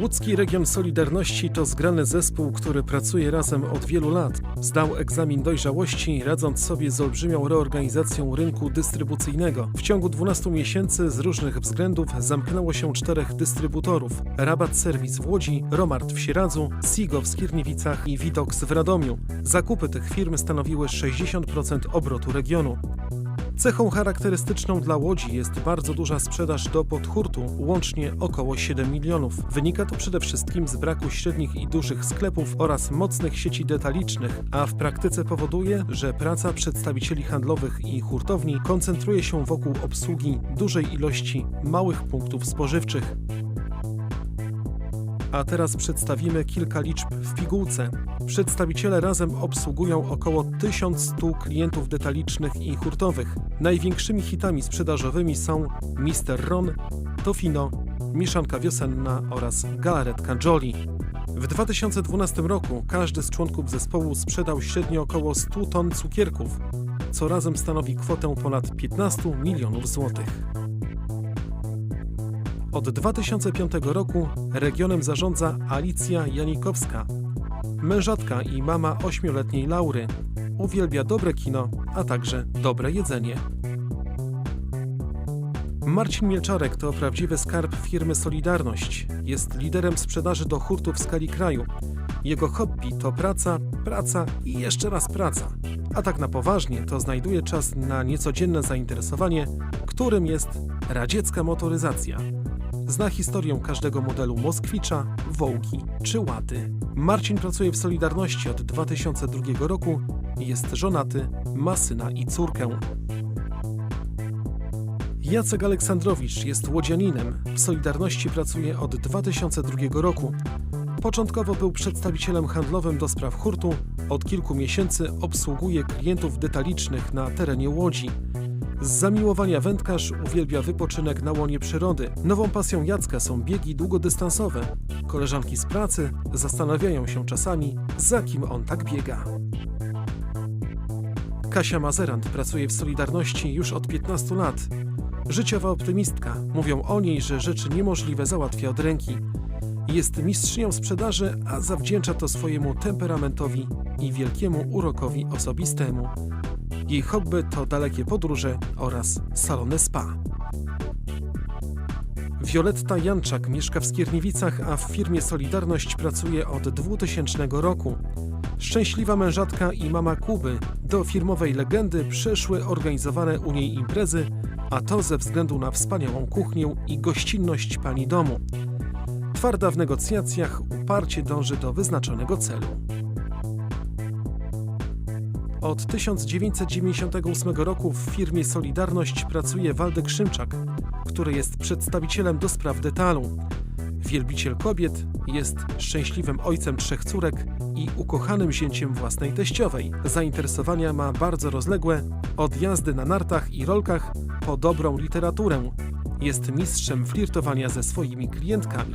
Łódzki Region Solidarności to zgrany zespół, który pracuje razem od wielu lat. Zdał egzamin dojrzałości, radząc sobie z olbrzymią reorganizacją rynku dystrybucyjnego. W ciągu 12 miesięcy z różnych względów zamknęło się czterech dystrybutorów. Rabat Serwis w Łodzi, Romart w Sieradzu, Sigo w Skierniewicach i Widox w Radomiu. Zakupy tych firm stanowiły 60% obrotu regionu. Cechą charakterystyczną dla Łodzi jest bardzo duża sprzedaż do podhurtu, łącznie około 7 milionów. Wynika to przede wszystkim z braku średnich i dużych sklepów oraz mocnych sieci detalicznych, a w praktyce powoduje, że praca przedstawicieli handlowych i hurtowni koncentruje się wokół obsługi dużej ilości małych punktów spożywczych. A teraz przedstawimy kilka liczb w pigułce. Przedstawiciele razem obsługują około 1100 klientów detalicznych i hurtowych. Największymi hitami sprzedażowymi są Mr. Ron, Tofino, Miszanka Wiosenna oraz Galaretka Jolly. W 2012 roku każdy z członków zespołu sprzedał średnio około 100 ton cukierków, co razem stanowi kwotę ponad 15 milionów złotych. Od 2005 roku regionem zarządza Alicja Janikowska, mężatka i mama ośmioletniej Laury. Uwielbia dobre kino, a także dobre jedzenie. Marcin Mielczarek to prawdziwy skarb firmy Solidarność. Jest liderem sprzedaży do hurtów w skali kraju. Jego hobby to praca, praca i jeszcze raz praca. A tak na poważnie to znajduje czas na niecodzienne zainteresowanie, którym jest radziecka motoryzacja. Zna historię każdego modelu Moskwicza, Wołgi czy Łaty. Marcin pracuje w Solidarności od 2002 roku, jest żonaty, ma syna i córkę. Jacek Aleksandrowicz jest łodzianinem. W Solidarności pracuje od 2002 roku. Początkowo był przedstawicielem handlowym do spraw hurtu. Od kilku miesięcy obsługuje klientów detalicznych na terenie Łodzi. Z zamiłowania wędkarz uwielbia wypoczynek na łonie przyrody. Nową pasją Jacka są biegi długodystansowe. Koleżanki z pracy zastanawiają się czasami, za kim on tak biega. Kasia Mazerant pracuje w Solidarności już od 15 lat. Życiowa optymistka. Mówią o niej, że rzeczy niemożliwe załatwia od ręki. Jest mistrzynią sprzedaży, a zawdzięcza to swojemu temperamentowi i wielkiemu urokowi osobistemu. Jej hobby to dalekie podróże oraz salony spa. Violetta Janczak mieszka w Skierniewicach, a w firmie Solidarność pracuje od 2000 roku. Szczęśliwa mężatka i mama Kuby do firmowej legendy przeszły organizowane u niej imprezy, a to ze względu na wspaniałą kuchnię i gościnność pani domu. Twarda w negocjacjach uparcie dąży do wyznaczonego celu. Od 1998 roku w firmie Solidarność pracuje Waldek Szymczak, który jest przedstawicielem do spraw detalu. Wielbiciel kobiet, jest szczęśliwym ojcem trzech córek i ukochanym zięciem własnej teściowej. Zainteresowania ma bardzo rozległe, od jazdy na nartach i rolkach po dobrą literaturę. Jest mistrzem flirtowania ze swoimi klientkami.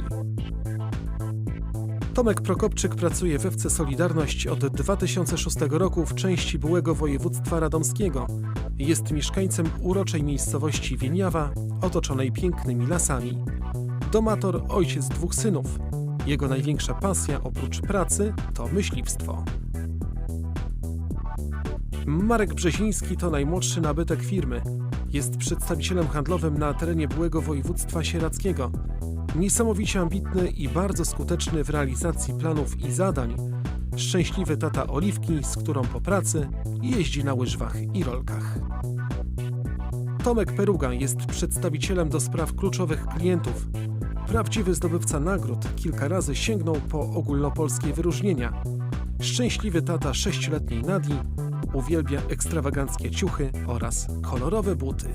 Tomek Prokopczyk pracuje we wce Solidarność od 2006 roku w części byłego województwa radomskiego. Jest mieszkańcem uroczej miejscowości Wieniawa, otoczonej pięknymi lasami. Domator ojciec dwóch synów. Jego największa pasja oprócz pracy to myśliwstwo. Marek Brzeziński to najmłodszy nabytek firmy. Jest przedstawicielem handlowym na terenie byłego województwa sieradzkiego. Niesamowicie ambitny i bardzo skuteczny w realizacji planów i zadań. Szczęśliwy tata Oliwki, z którą po pracy jeździ na łyżwach i rolkach. Tomek Peruga jest przedstawicielem do spraw kluczowych klientów. Prawdziwy zdobywca nagród kilka razy sięgnął po ogólnopolskie wyróżnienia. Szczęśliwy tata sześcioletniej Nadii uwielbia ekstrawaganckie ciuchy oraz kolorowe buty.